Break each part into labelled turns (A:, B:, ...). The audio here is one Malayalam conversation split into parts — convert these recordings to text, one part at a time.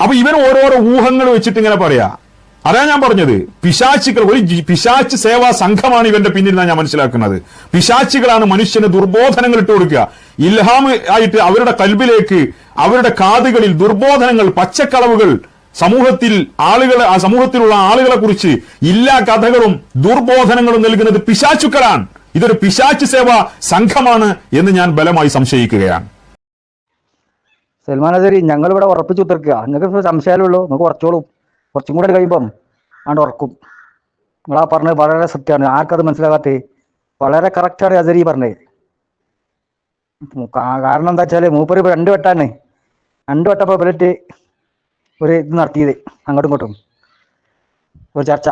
A: അപ്പൊ ഇവർ ഓരോരോ ഊഹങ്ങൾ വെച്ചിട്ട് ഇങ്ങനെ പറയാ. അതാ ഞാൻ പറഞ്ഞത്. പിശാച്ചുകൾ ഒരു പിശാച്ച് സേവാ സംഘമാണ് ഇവന്റെ പിന്നിൽ ഞാൻ മനസ്സിലാക്കുന്നത്. പിശാച്ചുകളാണ് മനുഷ്യന് ദുർബോധനങ്ങൾ ഇട്ട് കൊടുക്കുക. ഇൽഹാം ആയിട്ട് അവരുടെ കൽബിലേക്ക് അവരുടെ കാതുകളിൽ ദുർബോധനങ്ങൾ പച്ചക്കളവുകൾ സമൂഹത്തിൽ ആളുകളെ ആ സമൂഹത്തിലുള്ള ആളുകളെ കുറിച്ച് എല്ലാ കഥകളും ദുർബോധനങ്ങളും നൽകുന്നത് പിശാച്ചുക്കളാണ് ഇതൊരു പിശാച്ച് സേവാ സംഘമാണ് എന്ന് ഞാൻ ബലമായി സംശയിക്കുകയാണ്.
B: സൽമാൻ അസരി ഞങ്ങളിവിടെ ഉറപ്പിച്ചു ഉത്തർക്കുക. നിങ്ങൾക്ക് സംശയമല്ലോ നിങ്ങൾക്ക് കുറച്ചോളും കുറച്ചും കൂടെ കഴിയുമ്പം ആണ്ട് ഉറക്കും. നിങ്ങളാ പറഞ്ഞത് വളരെ സത്യമാണ്. ആർക്കത് മനസ്സിലാകാത്തേ? വളരെ കറക്റ്റാണ് അസരി പറഞ്ഞത്. കാരണം എന്താ വെച്ചാൽ മൂപ്പര് രണ്ട് വട്ടാണ്. രണ്ട് വട്ടപ്പോൾ ബുള്ളറ്റ് ഒരു ഇത് നടത്തിയത്. അങ്ങോട്ടും ഇങ്ങോട്ടും. ഒരു ചർച്ച.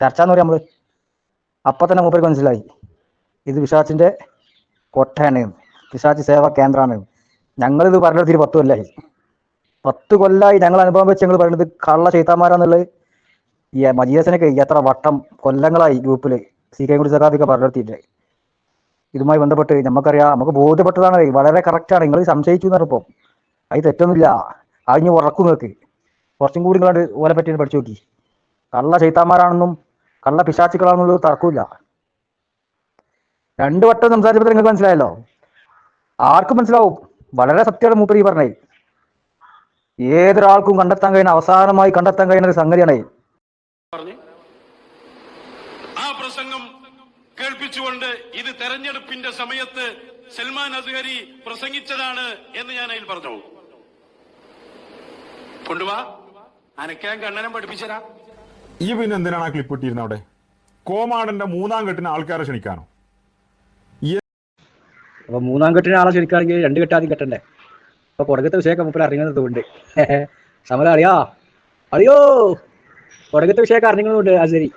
B: ചർച്ച എന്ന് പറയാം നമ്മൾ അപ്പൊ തന്നെ മൂപ്പർക്ക് മനസ്സിലായി. ഇത് പിശാച്ചിന്റെ കൊട്ടയാണ്. പിശാച്ച് സേവാ കേന്ദ്രമാണ്. ഞങ്ങളിത് ഇരു പത്ത് കൊല്ലായി. പത്ത് കൊല്ലായി ഞങ്ങൾ അനുഭവം വെച്ച് ഞങ്ങൾ പറയുന്നത് കള്ള ചെയ്താമാരാന്നുള്ളത് ഈ മജീദസിനൊക്കെ എത്ര വട്ടം കൊല്ലങ്ങളായി ഗ്രൂപ്പിൽ സി കെ കുടി സഖാബിക്കെ പറഞ്ഞിടത്തില്ലേ ഇതുമായി ബന്ധപ്പെട്ട് നമുക്കറിയാം നമുക്ക് ബോധ്യപ്പെട്ടതാണ് വളരെ കറക്റ്റാണ് നിങ്ങൾ സംശയിച്ചു എന്ന് പറഞ്ഞപ്പോൾ അത് തെറ്റൊന്നുമില്ല. അതിന് ഉറക്കു നോക്ക് കുറച്ചും കൂടി നിങ്ങളോട് ഓലെ പറ്റി പഠിച്ചു നോക്കി. കള്ള ചൈത്താന്മാരാണെന്നും കള്ള പിശാച്ചുക്കളാണെന്നുള്ളത് തർക്കമില്ല രണ്ട് വട്ടം സംസാരിച്ചപ്പോൾ നിങ്ങൾക്ക് മനസ്സിലായല്ലോ? ആർക്കും മനസ്സിലാവും. വളരെ സത്യമാണ് മൂപ്പര് ഈ പറഞ്ഞേ ഏതൊരാൾക്കും കണ്ടെത്താൻ കഴിയുന്ന അവസാനമായി കണ്ടെത്താൻ കഴിയുന്ന ഒരു സംഗതിയാണ്.
C: ആ പ്രസംഗം കേൾപ്പിച്ചുകൊണ്ട് ഇത് തെരഞ്ഞെടുപ്പിന്റെ സമയത്ത് സൽമാൻ അസ്ഹരി പ്രസംഗിച്ചതാണ് എന്ന് ഞാൻ അതിൽ പറഞ്ഞു. കൊണ്ടുവാ. അനക്കാൻ കണ്ണനം പഠിപ്പിച്ചരാ
A: ഈ പിന്നെ എന്തിനാണ് ആ ക്ലിപ്പ് ഇട്ടിരുന്നത് അവിടെ? കോമാടന്റെ മൂന്നാം കെട്ടിന് ആൾക്കാരെ ക്ഷണിക്കാനോ?
B: അപ്പൊ മൂന്നാം കെട്ടിന് ആളെ ശരിക്കാണെങ്കിൽ രണ്ട് കെട്ടാദ്യം കെട്ടണ്ടേ? അപ്പൊ പുറകത്തെ വിഷയമൊക്കെ മുപ്പിൽ അറിയുന്നതുകൊണ്ട്. സമല അറിയാ അറിയോ പുറകത്തെ വിഷയമൊക്കെ അറിഞ്ഞതുകൊണ്ട് അത് ശരി.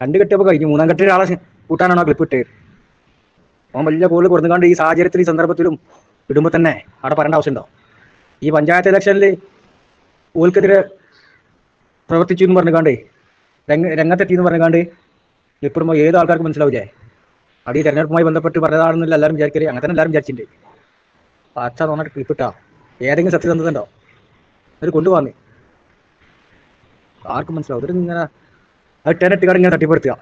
B: രണ്ട് കെട്ടിയപ്പോ കഴിഞ്ഞു മൂന്നാം കെട്ടിന് ആളെ കൂട്ടാനാണോ കൂട്ടാനാണ് ക്ലിപ്പ് ഇട്ടേ? അവൻ വലിയ കൂടുതൽ കൊടുത്തുകൊണ്ട് ഈ സാഹചര്യത്തിൽ ഈ സന്ദർഭത്തിലും ഇടുമ്പോ തന്നെ അവിടെ പറയേണ്ട ആവശ്യമുണ്ടോ? ഈ പഞ്ചായത്ത് ഇലക്ഷനിൽ ഓൽക്കെതിരെ പ്രവർത്തിച്ചു എന്ന് പറഞ്ഞുകാണ്ട് രംഗ രംഗത്തെത്തി എന്ന് പറഞ്ഞുകാണ്ട് ഇപ്പോഴും ഏത് ആൾക്കാർക്ക് മനസ്സിലാവില്ലേ അത് ഈ തെരഞ്ഞെടുപ്പുമായി ബന്ധപ്പെട്ട് പറഞ്ഞതാണെന്നല്ല എല്ലാവരും വിചാരിക്കരുത് അങ്ങനെ തന്നെ എല്ലാവരും വിചാരിച്ചിട്ടുണ്ട്. പച്ച തോന്നിട്ട് ക്ലിപ്പിട്ടാ ഏതെങ്കിലും സത്യസന്ധതണ്ടോ അവർ കൊണ്ടുപോകാന്ന് ആർക്കും മനസ്സിലാവും. അവർ ഇങ്ങനെ അത് ടെനറ്റ് കാർഡ് ഇങ്ങനെ തട്ടിപ്പെടുത്തുക.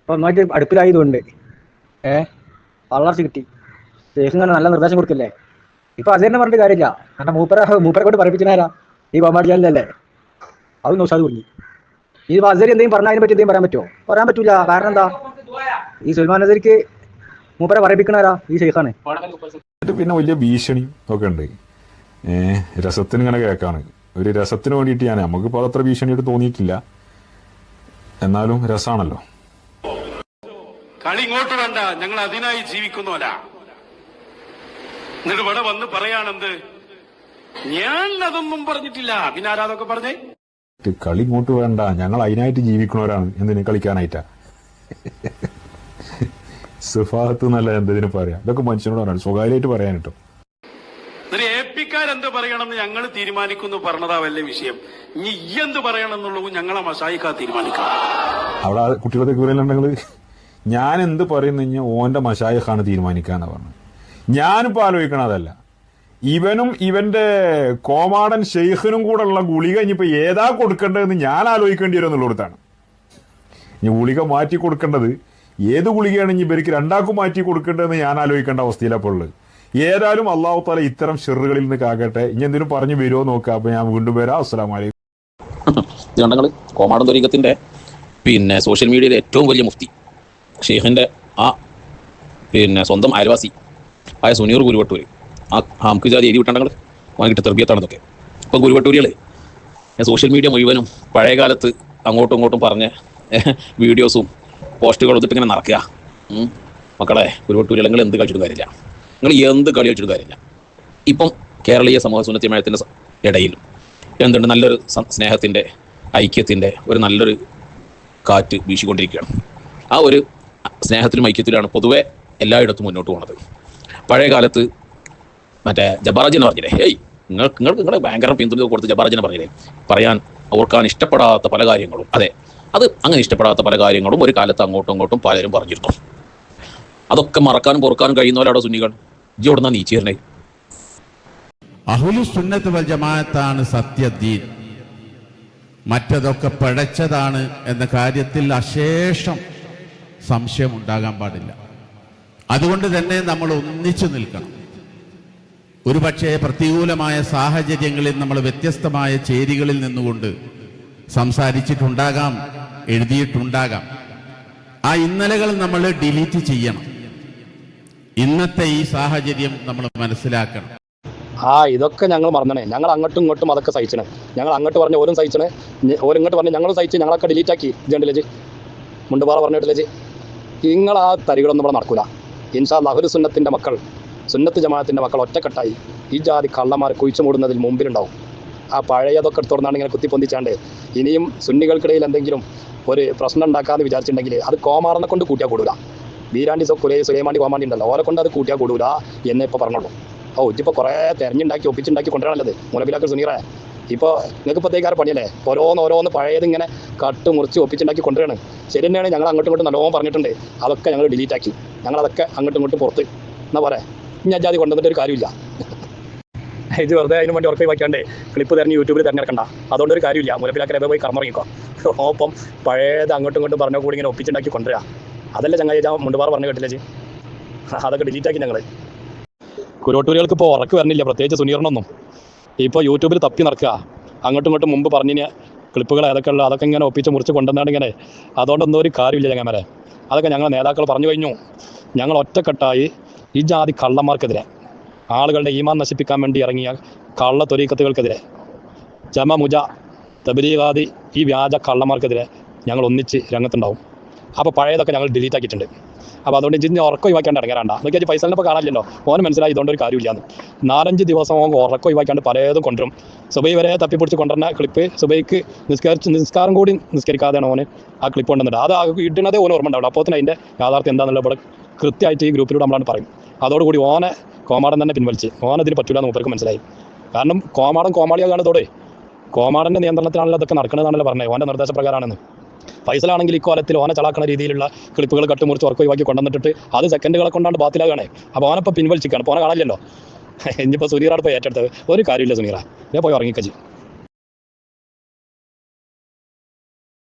B: അപ്പൊ നന്നായിട്ട് അടുപ്പിലായതുകൊണ്ട് ഏ വളർച്ച കിട്ടി. ദേഹം നല്ല നിർദ്ദേശം കൊടുക്കില്ലേ? ഇപ്പൊ അത് തന്നെ പറഞ്ഞിട്ട് കാര്യമില്ല. കാരണം മൂപ്പര മൂപ്പരെ കൊണ്ട് പറയിപ്പിച്ചാരാ ഈ പാമ്പാടിയാലല്ലേ അത് നോക്കാതെ കുഞ്ഞി ഈ അസരി എന്തെങ്കിലും പറഞ്ഞാൽ അതിനെ പറ്റി എന്തെങ്കിലും പറയാൻ പറ്റുമോ? പറയാൻ പറ്റൂല. കാരണം എന്താ? ഈ സുൽമാൻ നസീർക്ക് മൂപ്പരെ പറയിപ്പിക്കണാരാ ഈ ഷെയ്ഖാണ്
A: പിന്നെ വലിയ ഭീഷണി ഒക്കെ ഉണ്ട്. ഏഹ് രസത്തിന് ഇങ്ങനെ കേൾക്കാണ്. ഒരു രസത്തിന് വേണ്ടിയിട്ട് ഞാൻ നമുക്കിപ്പോൾ അതത്ര ഭീഷണിയായിട്ട് തോന്നിയിട്ടില്ല. എന്നാലും രസമാണല്ലോ
C: കളി ഇങ്ങോട്ട് വേണ്ട. ഞങ്ങൾ അതിനായി ജീവിക്കുന്നവല എന്നിട്ട് ഇവിടെ വന്ന് പറയാണെന്ത് ഞാൻ അതൊന്നും പറഞ്ഞിട്ടില്ല. പിന്നെ ആരാ അതൊക്കെ പറഞ്ഞേ?
A: കളി ഇങ്ങോട്ട് വേണ്ട. ഞങ്ങൾ അതിനായിട്ട് ജീവിക്കുന്നവരാണ് എന്തിനു കളിക്കാനായിട്ടാ? സുഫാത്ത് എന്നല്ല എന്തതിന് പറയാം. ഇതൊക്കെ മനുഷ്യനോട് പറയാം സ്വകാര്യമായിട്ട് പറയാൻ കേട്ടോ
C: എന്നിട്ട് എ പിക്കാരെന്ത് പറയണമെന്ന് ഞങ്ങൾ തീരുമാനിക്കുന്നു പറഞ്ഞതാ വല്ല വിഷയം. ഇനി എന്ത് പറയണം എന്നുള്ളതും ഞങ്ങളെ മസായിക്കാ തീരുമാനിക്കാം
A: അവിടെ ആ കുട്ടികളുടെ കൂരലുണ്ടെങ്കിൽ ഞാൻ എന്ത് പറയുന്നു കഴിഞ്ഞാൽ ഓന്റെ മഷായിഖാണ് തീരുമാനിക്കാന്ന് പറഞ്ഞു ഞാനിപ്പോ ആലോചിക്കണം അതല്ല. ഇവനും ഇവന്റെ കോമാടൻ ഷെയ്ഖിനും കൂടെ ഉള്ള ഗുളിക ഇനിയിപ്പോ ഏതാ കൊടുക്കേണ്ടതെന്ന് ഞാൻ ആലോചിക്കേണ്ടി വരും എന്നുള്ളിടത്താണ്. ഇനി ഗുളിക മാറ്റി കൊടുക്കേണ്ടത് ഏത് ഗുളികയാണ് ഇനി ഇവർക്ക് രണ്ടാക്കും മാറ്റി കൊടുക്കേണ്ടതെന്ന് ഞാൻ ആലോചിക്കേണ്ട അവസ്ഥയിലപ്പോൾ ഉള്ളത്. ഏതായാലും അള്ളാഹു താല ഇത്തരം ഷെറുകളിൽ നിന്ന് കാക്കട്ടെ. ഇനി എന്തിനും പറഞ്ഞു വരുമോ നോക്കാം. അപ്പൊ ഞാൻ വീണ്ടും വരാം.
D: ഇത് കണ്ടങ്ങൾ കോമാടൻ തൊരീകത്തിന്റെ പിന്നെ സോഷ്യൽ മീഡിയയിലെ ഏറ്റവും വലിയ മുഫ്തി. ഷെയ്ഖിന്റെ ആ പിന്നെ സ്വന്തം അയൽവാസി ആയ സുനീർ ഗുരുവട്ടൂർ ആ നമുക്ക് ജാതി എഴുതി വിട്ടങ്ങൾ വാങ്ങിട്ട് തെർബിയത്താണെന്നൊക്കെ. ഇപ്പം ഗുരുവട്ടൂരികൾ സോഷ്യൽ മീഡിയ മുഴുവനും പഴയ കാലത്ത് അങ്ങോട്ടും ഇങ്ങോട്ടും പറഞ്ഞ വീഡിയോസും പോസ്റ്റുകളും ഇതിട്ട് ഇങ്ങനെ നടക്കുക. മക്കളെ ഗുരുവട്ടൂരികൾ നിങ്ങൾ എന്ത് കളിച്ചിട്ട് കാര്യമില്ല. നിങ്ങൾ എന്ത് കളി കളിച്ചിട്ട് കാര്യമില്ല. ഇപ്പം കേരളീയ സമൂഹ സുന്നത്തിമേഴത്തിന്റെ ഇടയിൽ എന്തുണ്ട്? നല്ലൊരു സ്നേഹത്തിന്റെ ഐക്യത്തിന്റെ ഒരു നല്ലൊരു കാറ്റ് വീശിക്കൊണ്ടിരിക്കുകയാണ്. ആ ഒരു സ്നേഹത്തിലും ഐക്യത്തിലാണ് പൊതുവെ എല്ലായിടത്തും മുന്നോട്ട് പോകുന്നത് പഴയ കാലത്ത് മറ്റേ ജബാറാജിനെ പറഞ്ഞില്ലേ? ഏയ് നിങ്ങൾക്ക് നിങ്ങൾക്ക് നിങ്ങളെ ഭയങ്കര പിന്തുണ കൊടുത്ത് ജബാറാജിനെ പറഞ്ഞില്ലേ? പറയാൻ ഓർക്കാൻ ഇഷ്ടപ്പെടാത്ത പല കാര്യങ്ങളും. അതെ അത് അങ്ങനെ ഇഷ്ടപ്പെടാത്ത പല കാര്യങ്ങളും ഒരു കാലത്ത് അങ്ങോട്ടും ഇങ്ങോട്ടും പലരും പറഞ്ഞിരുന്നു. അതൊക്കെ മറക്കാനും പൊറുക്കാനും കഴിയുന്നവരവിടെ സുന്നികൾ? ഇജ്ജി നീ നീച്ചേരണേ
E: അഹുലു സുന്നത്ത് വൽ സത്യദീൻ. മറ്റതൊക്കെ പഴച്ചതാണ് എന്ന കാര്യത്തിൽ അശേഷം സംശയം ഉണ്ടാകാൻ പാടില്ല. അതുകൊണ്ട് തന്നെ നമ്മൾ ഒന്നിച്ചു നിൽക്കണം. ഒരുപക്ഷെ പ്രതികൂലമായ സാഹചര്യങ്ങളിൽ നമ്മൾ വ്യത്യസ്തമായ ചേരികളിൽ നിന്നുകൊണ്ട് സംസാരിച്ചിട്ടുണ്ടാകാം എഴുതിയിട്ടുണ്ടാകാം. ആ ഇന്നലകൾ നമ്മൾ ഡിലീറ്റ് ചെയ്യണം. ഇന്നത്തെ ഈ സാഹചര്യം നമ്മൾ മനസ്സിലാക്കണം.
F: ആ ഇതൊക്കെ ഞങ്ങൾ മറന്നണേ. ഞങ്ങൾ അങ്ങോട്ടും ഇങ്ങോട്ടും അതൊക്കെ സഹിച്ചണേ. ഞങ്ങൾ അങ്ങോട്ട് പറഞ്ഞ ഓരും സഹിച്ചണേ. ഓരും ഇങ്ങോട്ട് പറഞ്ഞ് ഞങ്ങളും സഹിച്ച് ഞങ്ങളൊക്കെ ഡിലീറ്റ് ആക്കി. ജി മുണ്ടുപാറ പറഞ്ഞിട്ടില്ലേ ജി നിങ്ങൾ ആ തരികളൊന്നും ഇവിടെ നടക്കൂല. ഇൻഷാ ലഹുരു സുന്നത്തിന്റെ മക്കൾ സുന്നത്ത് ജമാഅത്തിന്റെ മക്കൾ ഒറ്റക്കെട്ടായി ഈ ജാതി കള്ളന്മാർ കുഴിച്ചു മൂടുന്നതിൽ മുമ്പിലുണ്ടാവും. ആ പഴയതൊക്കെ തുറന്നാണ് ഇങ്ങനെ കുത്തിപ്പൊന്തിച്ചാണ്ട്. ഇനിയും സുന്നികൾക്കിടയിൽ എന്തെങ്കിലും ഒരു പ്രശ്നം ഉണ്ടാക്കാന്ന് വിചാരിച്ചിട്ടുണ്ടെങ്കിൽ അത് കോമാറിനെ കൊണ്ട് കൂട്ടിയാൽ കൂടൂല. വീരാണ്ടി കുലേ സുലൈമാണ്ടി കോമാണ്ടി ഉണ്ടല്ലോ. അവരെ കൊണ്ട് അത് കൂട്ടിയാൽ കൂടൂല എന്നെ ഇപ്പോൾ പറഞ്ഞുള്ളൂ ഓ ഇതിപ്പോൾ കുറേ തെരഞ്ഞുണ്ടാക്കി ഒപ്പിച്ചുണ്ടാക്കി കൊണ്ടുവരാനല്ലത് മുലബിലാക്കൽ സുനീറേ ഇപ്പോൾ നിങ്ങൾക്ക് പ്രത്യേകാര പണിയല്ലേ? ഓരോന്ന് ഓരോന്ന് പഴയത് ഇങ്ങനെ കട്ട് മുറിച്ച് ഒപ്പിച്ചുണ്ടാക്കി കൊണ്ടുവരാണ്. ശരി തന്നെയാണ് ഞങ്ങൾ അങ്ങോട്ടും ഇങ്ങോട്ടും നല്ലോണം പറഞ്ഞിട്ടുണ്ട്. അതൊക്കെ ഞങ്ങൾ ഡിലീറ്റ് ആക്കി ഞങ്ങൾ അതൊക്കെ അങ്ങോട്ടും ഇങ്ങോട്ടും പുറത്ത്. എന്നാ പറയാ ഇനി അജാതി കൊണ്ടുവന്നിട്ട് ഒരു കാര്യമില്ല. ഇത് വെറുതെ അതിന് വേണ്ടി ഉറപ്പി വയ്ക്കാണ്ട് ക്ലിപ്പ് തിരഞ്ഞ് യൂട്യൂബിൽ തിരഞ്ഞെടുക്കണ്ട. അതുകൊണ്ട് ഒരു കാര്യമില്ല. മുലപ്പിലാക്കൽ പോയി കർമ്മറിയിക്കോ ഒപ്പം പഴയത് അങ്ങോട്ടും ഇങ്ങോട്ടും പറഞ്ഞ കൂടി ഇങ്ങനെ ഒപ്പിച്ചുണ്ടാക്കി കൊണ്ടുവരാ. അതല്ല ചങ്ങായി ഞാൻ മുണ്ടുപാറ പറഞ്ഞു കേട്ടില്ലേ ജി അതൊക്കെ ഡിലീറ്റ് ആക്കി ഞങ്ങൾ കുരോട്ടൂരികൾക്ക് ഇപ്പോൾ ഉറക്ക് വരണില്ല. പ്രത്യേകിച്ച് സുനീറിനൊന്നും. ഇപ്പോൾ യൂട്യൂബിൽ തപ്പി നടക്കുക അങ്ങോട്ടും ഇങ്ങോട്ടും മുമ്പ് പറഞ്ഞിന് ക്ലിപ്പുകൾ ഏതൊക്കെ ഉള്ളു അതൊക്കെ ഇങ്ങനെ ഒപ്പിച്ച് മുറിച്ച് കൊണ്ടുവന്നാണ് ഇങ്ങനെ. അതുകൊണ്ടൊന്നും ഒരു കാര്യമില്ല ചങ്ങന്മാരെ അതൊക്കെ ഞങ്ങൾ നേതാക്കൾ പറഞ്ഞു കഴിഞ്ഞു. ഞങ്ങൾ ഒറ്റക്കെട്ടായി ഈ ജാതി കള്ളന്മാർക്കെതിരെ. ആളുകളുടെ ഈമാൻ നശിപ്പിക്കാൻ വേണ്ടി ഇറങ്ങിയ കള്ള തൊരീക്കത്തുകൾക്കെതിരെ ജമ മുജ തബരീവാദി ഈ വ്യാജ കള്ളന്മാർക്കെതിരെ ഞങ്ങൾ ഒന്നിച്ച് രംഗത്തുണ്ടാവും. അപ്പോൾ പഴയതൊക്കെ ഞങ്ങൾ ഡിലീറ്റ് ആക്കിയിട്ടുണ്ട്. അപ്പോൾ അതുകൊണ്ട് ഇതിന് ഉറക്കം ഒഴിവാക്കാണ്ട് ഇറങ്ങാണ്ട അത് പൈസ ഇപ്പോൾ കാണാനില്ലല്ലോ. ഓന് മനസ്സിലായി ഇതുകൊണ്ട് ഒരു കാര്യമില്ലാന്ന് നാലഞ്ച് ദിവസം ഉറക്കം ഒഴിവാക്കാണ്ട് പലതും കൊണ്ടുവരും. സുബൈ വരെ തപ്പിപ്പിടിച്ച് കൊണ്ടുവരുന്ന ക്ലിപ്പ് സുബൈക്ക് നിസ്കരിച്ച് നിസ്കാരം കൂടി നിസ്കരിക്കാതെയാണ് ഓന് ആ ക്ലിപ്പ് കൊണ്ടുവന്നിട്ട് അത് ആ ഇടുന്നതേ ഓന് ഓർമ്മ ഉണ്ടാവുള്ളൂ അപ്പോൾ തന്നെ അതിന്റെ യാഥാർത്ഥ്യം എന്താണെന്നുള്ള ഇവിടെ കൃത്യമായിട്ട് ഈ ഗ്രൂപ്പിലൂടെ നമ്മളാണ് പറയും അതോടുകൂടി ഓനെ കോമാടൻ തന്നെ പിൻവലിച്ച്. ഓനതിന് പറ്റൂല എന്ന് മൂപ്പർക്ക് മനസ്സിലായി. കാരണം കോമാടൻ കോമാളിയാകാണതോടെ കോമാടന്റെ നിയന്ത്രണത്തിലാണല്ലോ അതൊക്കെ നടക്കുന്നതാണല്ലോ പറഞ്ഞത് ഓന്റെ നിർദ്ദേശപ്രകാരമാണെന്ന്. ഫൈസലാണെങ്കിൽ കോലത്തിൽ ഓനെ ചളാക്കുന്ന രീതിയിലുള്ള ക്ലിപ്പുകൾ കട്ടുമുറിച്ച് ഉറക്കം ഒഴിവാക്കി കൊണ്ടുവന്നിട്ട് അത് സെക്കൻഡുകളെ കൊണ്ടാണ് ബാത്തിലാകണേ. അപ്പോൾ ഓനപ്പോൾ പിൻവലിച്ചിക്കാണ് അപ്പോൾ ഓനെ കാണാനില്ലല്ലോ ഇനിയിപ്പോൾ സുനീറാണ് ഇപ്പോൾ ഏറ്റെടുത്തത്. ഒരു കാര്യമില്ല സുനീറ. ഞാൻ പോയി ഉറങ്ങിക്കച്ചി